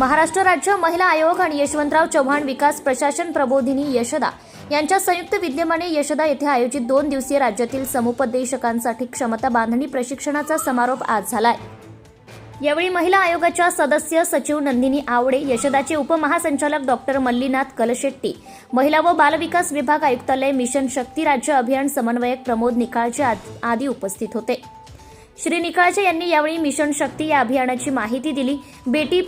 महाराष्ट्र राज्य महिला आयोग आणि यशवंतराव चव्हाण विकास प्रशासन प्रबोधिनी यशदा यांच्या संयुक्त विद्यमाने यशदा येथे आयोजित दोन दिवसीय राज्यातील समुपदेशकांसाठी क्षमता बांधणी प्रशिक्षणाचा समारोप आज झालाय. यावेळी महिला आयोगाच्या सदस्य सचिव नंदिनी आवडे यशदाचे उपमहासंचालक डॉक्टर मल्लीनाथ कलशेट्टी महिला व बालविकास विभाग आयुक्तालय मिशन शक्ती राज्य अभियान समन्वयक प्रमोद निकाळचे आदी उपस्थित होते. श्री निकाळचे यांनी यावेळी मिशन शक्ती या अभियानाची माहिती दिली. बेटी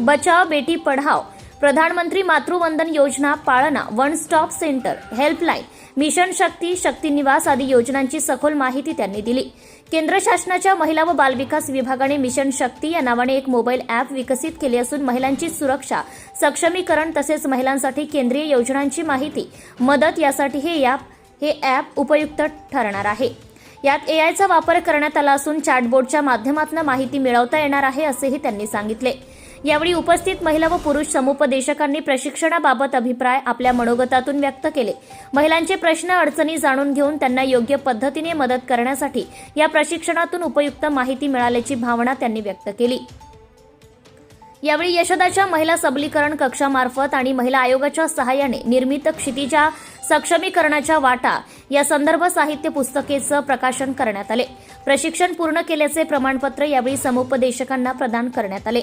बचाव बेटी पढाव प्रधानमंत्री मातृवंदन योजना पाळणा one stop centre helpline mission Shakti Shakti Niwas आदी योजनांची सखोल माहिती त्यांनी दिली. केंद्र शासनाच्या महिला व बालविकास विभागाने मिशन शक्ती या नावाने एक मोबाईल अॅप विकसित केले असून महिलांची सुरक्षा सक्षमीकरण तसेच महिलांसाठी केंद्रीय योजनांची माहिती मदत यासाठी हे ॲप हे ॲप उपयुक्त ठरणार आहे. यात एआयचा वापर करण्यात आला असून चॅटबोर्डच्या माध्यमातून माहिती मिळवता येणार आहे असेही त्यांनी सांगितले. यावेळी उपस्थित महिला व पुरुष समुपदेशकांनी प्रशिक्षणाबाबत अभिप्राय आपल्या मनोगतातून व्यक्त केले. महिलांचे प्रश्न अडचणी जाणून घेऊन त्यांना योग्य पद्धतीने मदत करण्यासाठी या प्रशिक्षणातून उपयुक्त माहिती मिळाल्याची भावना त्यांनी व्यक्त केली. यावेळी यशदाच्या महिला सबलीकरण कक्षामार्फत आणि महिला आयोगाच्या सहाय्याने निर्मित क्षितिजा सक्षमीकरणाच्या वाटा या संदर्भ साहित्य पुस्तकेचं प्रकाशन करण्यात आले. प्रशिक्षण पूर्ण केल्याचे प्रमाणपत्र यावेळी समुपदेशकांना प्रदान करण्यात आले.